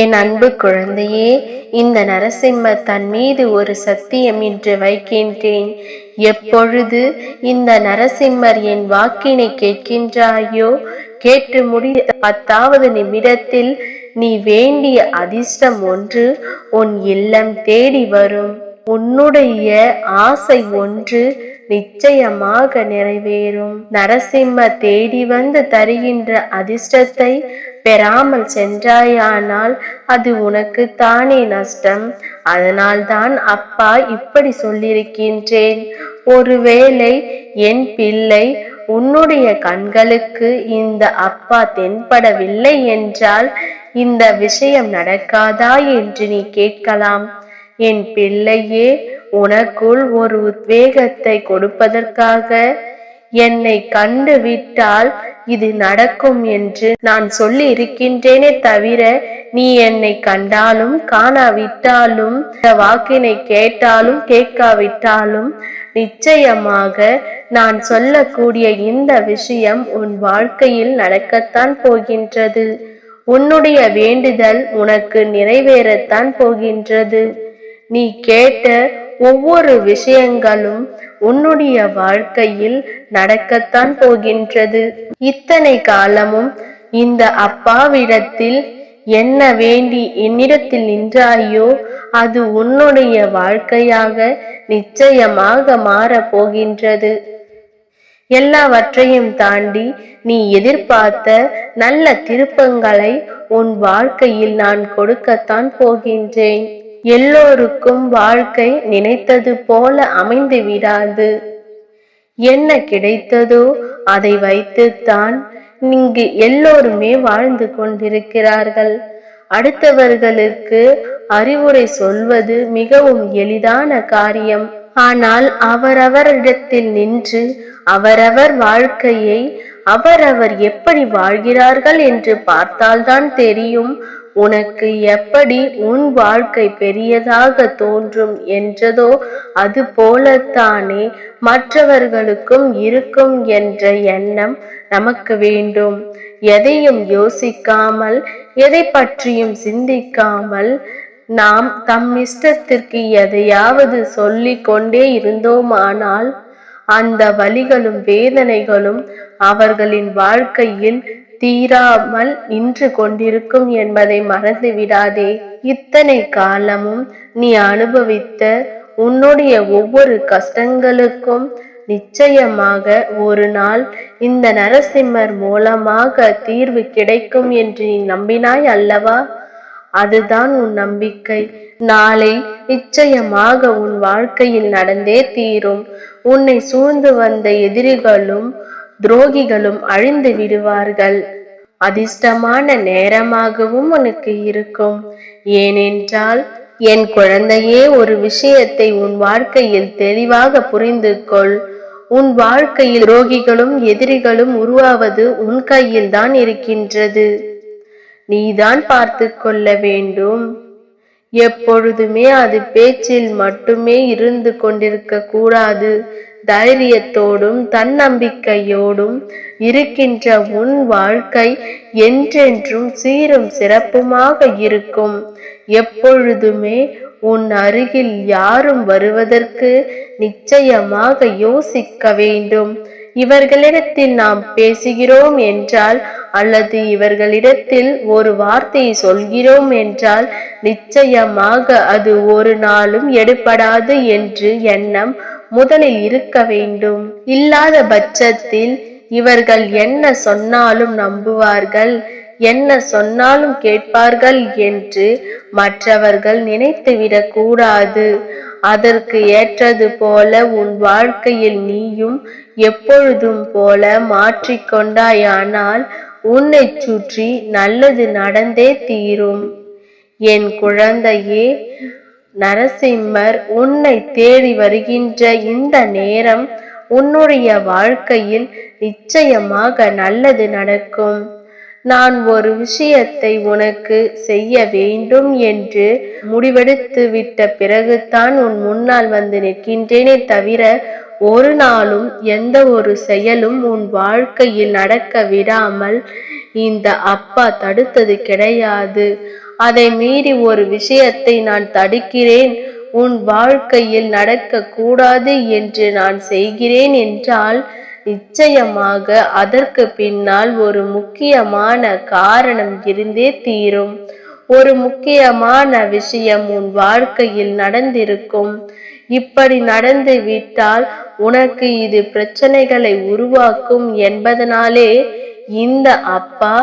என் அன்பு குழந்தையே இந்த நரசிம்மர் தன் மீது ஒரு சத்தியம் இன்று வைக்கின்றேன். எப்பொழுது இந்த நரசிம்மர் என் வாக்கினை கேட்கின்றாயோ கேட்டு முடிந்த பத்தாவது நிமிடத்தில் நீ வேண்டிய அதிர்ஷ்டம் ஒன்று உன் இல்லம் தேடி வரும். உன்னுடைய ஆசை ஒன்று நிச்சயமாக நிறைவேறும். நரசிம்ம தேடி வந்து தருகின்ற அதிர்ஷ்டத்தை பெறாமல் சென்றாயானால் அது உனக்கு தானே நஷ்டம். அதனால்தான் அப்பா இப்படி சொல்லியிருக்கின்றேன். ஒருவேளை என் பிள்ளை உன்னுடைய கண்களுக்கு இந்த அப்பா தென்படவில்லை என்றால் இந்த விஷயம் நடக்காதா என்று நீ கேட்கலாம். என் பிள்ளையே உனக்குள் ஒரு உத்வேகத்தை கொடுப்பதற்காக என்னை கண்டு விட்டால் இது நடக்கும் என்று நான் சொல்லி இருக்கின்றேனே தவிர நீ என்னை கண்டாலும் காணாவிட்டாலும் இந்த வாக்கினை கேட்டாலும் கேட்காவிட்டாலும் நிச்சயமாக நான் சொல்லக்கூடிய இந்த விஷயம் உன் வாழ்க்கையில் நடக்கத்தான் போகின்றது. உன்னுடைய வேண்டுதல் உனக்கு நிறைவேறத்தான் போகின்றது. நீ கேட்ட ஒவ்வொரு விஷயங்களும் உன்னுடைய வாழ்க்கையில் நடக்கத்தான் போகின்றது. இத்தனை காலமும் இந்த அப்பாவிடத்தில் என்ன வேண்டி என்னிடத்தில் நின்றாயோ அது உன்னுடைய வாழ்க்கையாக நிச்சயமாக மாறப் போகின்றது. எல்லாவற்றையும் தாண்டி நீ எதிர்பார்த்த நல்ல திருப்பங்களை உன் வாழ்க்கையில் நான் கொடுக்கத்தான் போகின்றேன். எல்லோருக்கும் வாழ்க்கை நினைத்தது போல அமைந்து விடாது. என்ன கிடைத்ததோ அதை வைத்துத்தான் இங்கு எல்லோருமே வாழ்ந்து கொண்டிருக்கிறார்கள். அடுத்தவர்களுக்கு அறிவுரை சொல்வது மிகவும் எளிதான காரியம். ஆனால் அவரவரிடத்தில் நின்று அவரவர் வாழ்க்கையை அவரவர் எப்படி வாழ்கிறார்கள் என்று பார்த்தால்தான் தெரியும். உனக்கு எப்படி உன் வாழ்க்கை பெரியதாக தோன்றும் என்றதோ அது போலத்தானே மற்றவர்களுக்கும் இருக்கும் என்ற எண்ணம் நமக்கு வேண்டும். எதையும் யோசிக்காமல் எதை பற்றியும் சிந்திக்காமல் நாம் தம் இஷ்டத்திற்கு எதையாவது சொல்லிக் கொண்டே இருந்தோமானால் அந்த வழிகளும் வேதனைகளும் அவர்களின் வாழ்க்கையில் தீராமல் நின்று கொண்டிருக்கும் என்பதை மறந்து விடாதே. இத்தனை காலமும் நீ அனுபவித்த உன்னுடைய ஒவ்வொரு கஷ்டங்களுக்கும் நிச்சயமாக ஒரு நாள் இந்த நரசிம்மர் மூலமாக தீர்வு கிடைக்கும் என்று நீ நம்பினாய் அல்லவா? அதுதான் உன் நம்பிக்கை. நாளை நிச்சயமாக உன் வாழ்க்கையில் நடந்தே தீரும். உன்னை சூழ்ந்து வந்த எதிரிகளும் துரோகிகளும் அழிந்து விடுவார்கள். அதிர்ஷ்டமான நேரமாகவும் உனக்கு இருக்கும். ஏனென்றால் என் குழந்தையே ஒரு விஷயத்தை உன் வாழ்க்கையில் தெளிவாக புரிந்து கொள் உன் வாழ்க்கையில் துரோகிகளும் எதிரிகளும் உருவாவது உன் கையில் தான் இருக்கின்றது. நீதான் பார்த்து கொள்ள வேண்டும். எப்பொழுதுமே அது பேச்சில் மட்டுமே இருந்து கொண்டிருக்க கூடாது. தைரியத்தோடும் தன்னம்பிக்கையோடும் இருக்கின்ற உன் வாழ்க்கை என்றென்றும் சீரும் சிறப்புமாக இருக்கும். எப்பொழுதுமே உன் அருகில் யாரும் வருவதற்கு நிச்சயமாக யோசிக்க வேண்டும். இவர்களிடத்தில் நாம் பேசுகிறோம் என்றால் அல்லது இவர்களிடத்தில் ஒரு வார்த்தையை சொல்கிறோம் என்றால் நிச்சயமாக அது ஒரு நாளும் எடுபடாது என்று எண்ணம் முதலில் இருக்க வேண்டும். இல்லாத பட்சத்தில் இவர்கள் என்ன சொன்னாலும் நம்புவார்கள் என்ன சொன்னாலும் கேட்பார்கள் என்று மற்றவர்கள் நினைத்துவிடக் கூடாது அதற்கு ஏற்றது போல உன் வாழ்க்கையில் நீயும் எப்பொழுதும் போல மாற்றிக்கொண்டாயானால் உன்னை சுற்றி நல்லது நடந்தே தீரும். என் குழந்தையே நரசிம்மர் உன்னை தேடி வருகின்ற இந்த நேரம் உன்னுடைய வாழ்க்கையில் நிச்சயமாக நல்லது நடக்கும். நான் ஒரு விஷயத்தை உனக்கு செய்ய வேண்டும் என்று முடிவெடுத்து விட்ட பிறகுதான் உன் முன்னால் வந்து நிற்கின்றேனே தவிர ஒரு நாளும் எந்த ஒரு செயலும் உன் வாழ்க்கையில் நடக்க விடாமல் இந்த அப்பா தடுத்தது கிடையாது. அதை மீறி ஒரு விஷயத்தை நான் தடுக்கிறேன். உன் வாழ்க்கையில் நடக்க கூடாது என்று நான் செய்கிறேன் என்றால் நிச்சயமாக அதற்கு பின்னால் ஒரு முக்கியமான காரணம் இருந்தே தீரும். ஒரு முக்கியமான விஷயம் உன் வாழ்க்கையில் நடந்திருக்கும். இப்படி நடந்து விட்டால் உனக்கு இது பிரச்சனைகளை உருவாக்கும் என்பதனாலே இந்த அப்பா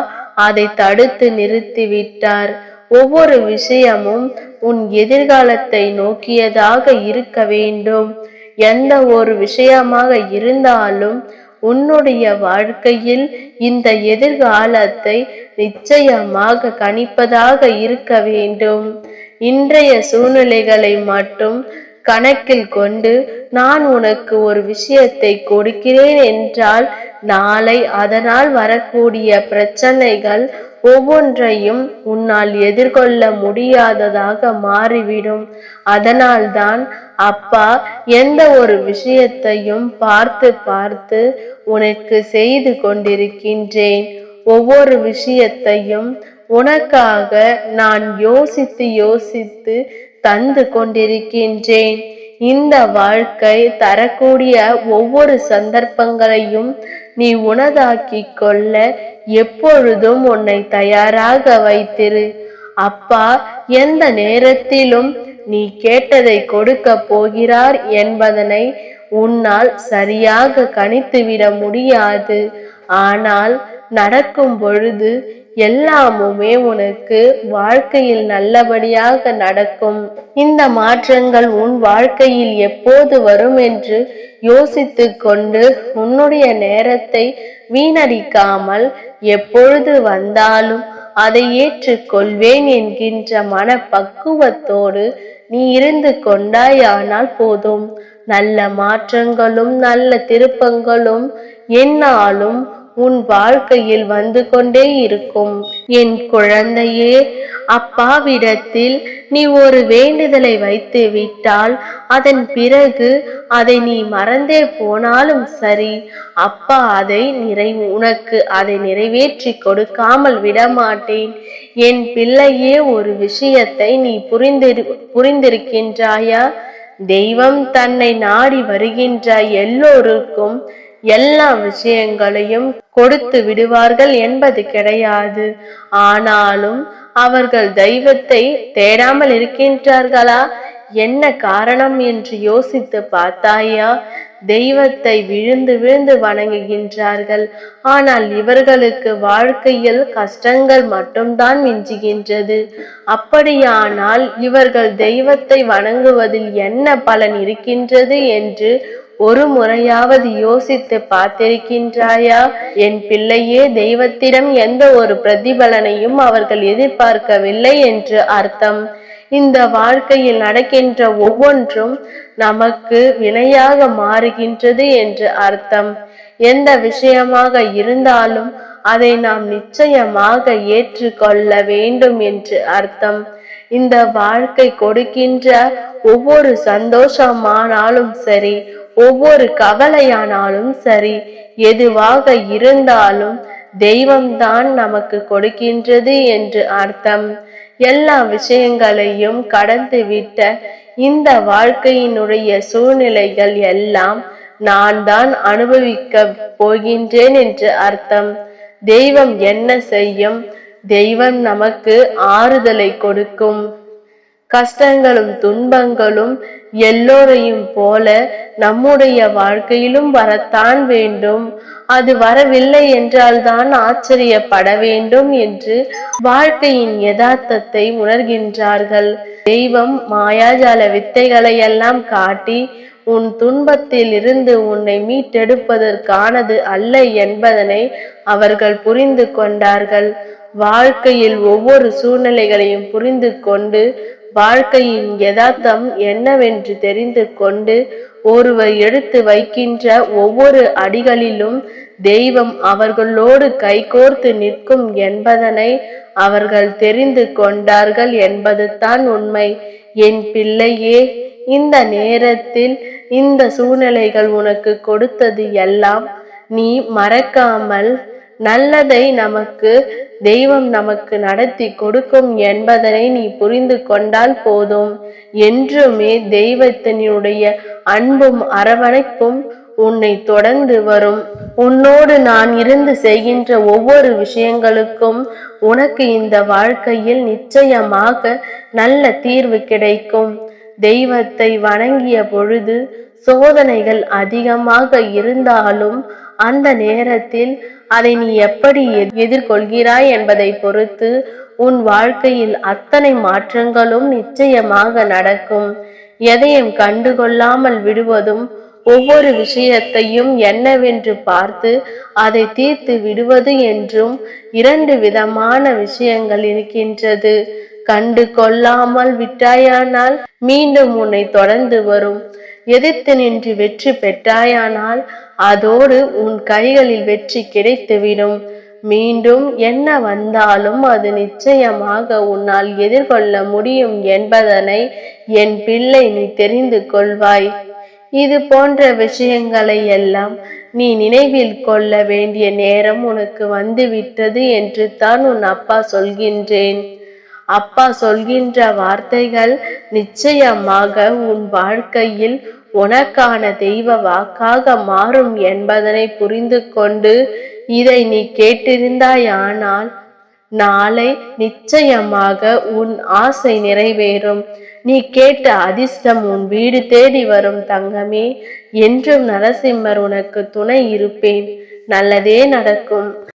அதை தடுத்து நிறுத்திவிட்டார் ஒவ்வொரு விஷயமும் உன் எதிர்காலத்தை நோக்கியதாக இருக்க வேண்டும். எந்த ஒரு விஷயமாக இருந்தாலும் உன்னுடைய வாழ்க்கையில் இந்த எதிர்காலத்தை நிச்சயமாக கணிப்பதாக இருக்க வேண்டும். இன்றைய சூழ்நிலைகளை மட்டும் கணக்கில் கொண்டு நான் உனக்கு ஒரு விஷயத்தை கொடுக்கிறேன் என்றால் நாளை அதனால் வரக்கூடிய பிரச்சனைகள் ஒவ்வொன்றையும் உன்னால் எதிர்கொள்ள முடியாததாக மாறிவிடும். அதனால்தான் அப்பா எந்த ஒரு விஷயத்தையும் பார்த்து பார்த்து உனக்கு செய்து கொண்டிருக்கின்றேன். ஒவ்வொரு விஷயத்தையும் உனக்காக நான் யோசித்து யோசித்து தந்து கொண்டிருக்கின்றேன். இந்த வாழ்க்கை தரக்கூடிய ஒவ்வொரு சந்தர்ப்பங்களையும் நீ உனதாக்கி கொள்ள எப்பொழுதும் உன்னை தயாராக வைத்திரு. அப்பா எந்த நேரத்திலும் நீ கேட்டதை கொடுக்க போகிறார் என்பதனை உன்னால் சரியாக கணித்துவிட முடியாது. ஆனால் நடக்கும் பொழுது எல்லாமுமே உனக்கு வாழ்க்கையில் நல்லபடியாக நடக்கும். இந்த மாற்றங்கள் உன் வாழ்க்கையில் எப்போது வரும் என்று யோசித்து கொண்டு உன்னுடைய நேரத்தை வீணடிக்காமல் எப்பொழுது வந்தாலும் அதை ஏற்றுக்கொள்வேன் என்கின்ற மனப்பக்குவத்தோடு நீ இருந்து கொண்டாயானால் போதும். நல்ல மாற்றங்களும் நல்ல திருப்பங்களும் என்னாலும் உன் வாழ்க்கையில் வந்து கொண்டே இருக்கும். என் குழந்தையே அப்பாவிடத்தில் நீ ஒரு வேண்டுதலை வைத்து விட்டால் அதன் பிறகு அதை நீ மறந்தே போனாலும் சரி. அப்பா அதை நிறை உனக்கு அதை நிறைவேற்றி கொடுக்காமல் விடமாட்டேன். என் பிள்ளையே ஒரு விஷயத்தை நீ புரிந்திரு புரிந்திருக்கின்றாயா? தெய்வம் தன்னை நாடி வருகின்ற எல்லோருக்கும் எல்லா விஷயங்களையும் கொடுத்து விடுவார்கள் என்பது கிடையாது. ஆனாலும் அவர்கள் தெய்வத்தை தேடாமல் இருக்கின்றார்களா? என்ன காரணம் என்று யோசித்து பார்த்தாயா? தெய்வத்தை விழுந்து விழுந்து வணங்குகின்றார்கள். ஆனால் இவர்களுக்கு வாழ்க்கையில் கஷ்டங்கள் மட்டும்தான் மிஞ்சுகின்றது. அப்படியானால் இவர்கள் தெய்வத்தை வணங்குவதில் என்ன பலன் இருக்கின்றது என்று ஒரு முறையாவது யோசித்து பார்த்திருக்கின்றாயா? என் பிள்ளையே தெய்வத்திடம் எந்த ஒரு பிரதிபலனையும் அவர்கள் எதிர்பார்க்கவில்லை என்று அர்த்தம். இந்த வாழ்க்கையில் நடக்கின்ற ஒவ்வொன்றும் நமக்கு வினையாக மாறுகின்றது என்று அர்த்தம். எந்த விஷயமாக இருந்தாலும் அதை நாம் நிச்சயமாக ஏற்றுக்கொள்ள வேண்டும் என்று அர்த்தம். இந்த வாழ்க்கை கொடுக்கின்ற ஒவ்வொரு சந்தோஷமானாலும் சரி ஒவ்வொரு கவலையானாலும் சரி எதுவாக இருந்தாலும் தெய்வம்தான் நமக்கு கொடுக்கின்றது என்று அர்த்தம். எல்லா விஷயங்களையும் கடந்துவிட்ட இந்த வாழ்க்கையினுடைய சூழ்நிலைகள் எல்லாம் நான் தான் அனுபவிக்க போகின்றேன் என்று அர்த்தம். தெய்வம் என்ன செய்யும்? தெய்வம் நமக்கு ஆறுதலை கொடுக்கும். கஷ்டங்களும் துன்பங்களும் எல்லோரையும் போல நம்முடைய வாழ்க்கையிலும் வரத்தான் வேண்டும். அது வரவில்லை என்றால் தான் ஆச்சரியப்பட வேண்டும் என்று வாழ்க்கையின் யதார்த்தத்தை உணர்கின்றார்கள். தெய்வம் மாயாஜால வித்தைகளை எல்லாம் காட்டி உன் துன்பத்தில் இருந்து உன்னை மீட்டெடுப்பதற்கானது அல்ல என்பதனை அவர்கள் புரிந்து கொண்டார்கள். வாழ்க்கையில் ஒவ்வொரு சூழ்நிலைகளையும் புரிந்து கொண்டு வாழ்க்கையின் யதார்த்தம் என்னவென்று தெரிந்து கொண்டு ஒருவர் எடுத்து வைக்கின்ற ஒவ்வொரு அடிகளிலும் தெய்வம் அவர்களோடு கைகோர்த்து நிற்கும் என்பதனை அவர்கள் தெரிந்து கொண்டார்கள் என்பதுதான் உண்மை. என் பிள்ளையே இந்த நேரத்தில் இந்த சூழ்நிலைகள் உனக்கு கொடுத்தது எல்லாம் நீ மறக்காமல் நல்லதை நமக்கு தெய்வம் நமக்கு நடத்தி கொடுக்கும் என்பதனை நீ புரிந்து கொண்டால் போதும். என்றுமே தெய்வத்தினுடைய அன்பும் அரவணைப்பும் உன்னை தொடர்ந்து வரும். உன்னோடு நான் இருந்து செய்கின்ற ஒவ்வொரு விஷயங்களுக்கும் உனக்கு இந்த வாழ்க்கையில் நிச்சயமாக நல்ல தீர்வு கிடைக்கும். தெய்வத்தை வணங்கிய பொழுது சோதனைகள் அதிகமாக இருந்தாலும் அந்த நேரத்தில் அதை நீ எப்படி எதிர்கொள்கிறாய் என்பதை பொறுத்து உன் வாழ்க்கையில் அத்தனை மாற்றங்களும் நிச்சயமாக நடக்கும். எதையும் கண்டுகொள்ளாமல் விடுவதும் ஒவ்வொரு விஷயத்தையும் என்னவென்று பார்த்து அதை தீர்த்து விடுவது என்றும் இரண்டு விதமான விஷயங்கள் இருக்கின்றது. கண்டு கொள்ளாமல் விட்டாயானால் மீண்டும் உன்னை தொடர்ந்து வரும். எதிர்த்து நின்று வெற்றி பெற்றாயானால் அதோடு உன் கைகளில் வெற்றி கிடைத்துவிடும். மீண்டும் என்ன வந்தாலும் அது நிச்சயமாக உன்னால் எதிர்கொள்ள முடியும் என்பதனை என் பிள்ளை நீ தெரிந்து கொள்வாய். இது போன்ற விஷயங்களை எல்லாம் நீ நினைவில் கொள்ள வேண்டிய நேரம் உனக்கு வந்துவிட்டது என்று தான் உன் அப்பா சொல்கின்றேன். அப்பா சொல்கின்ற வார்த்தைகள் நிச்சயமாக உன் வாழ்க்கையில் உனக்கான தெய்வ வாக்காக மாறும் என்பதனை புரிந்து கொண்டு இதை நீ கேட்டிருந்தாயானால் நாளை நிச்சயமாக உன் ஆசை நிறைவேறும். நீ கேட்ட அதிர்ஷ்டம் உன் வீடு தேடி வரும் தங்கமே என்றும் நரசிம்மர் உனக்கு துணை இருப்பேன். நல்லதே நடக்கும்.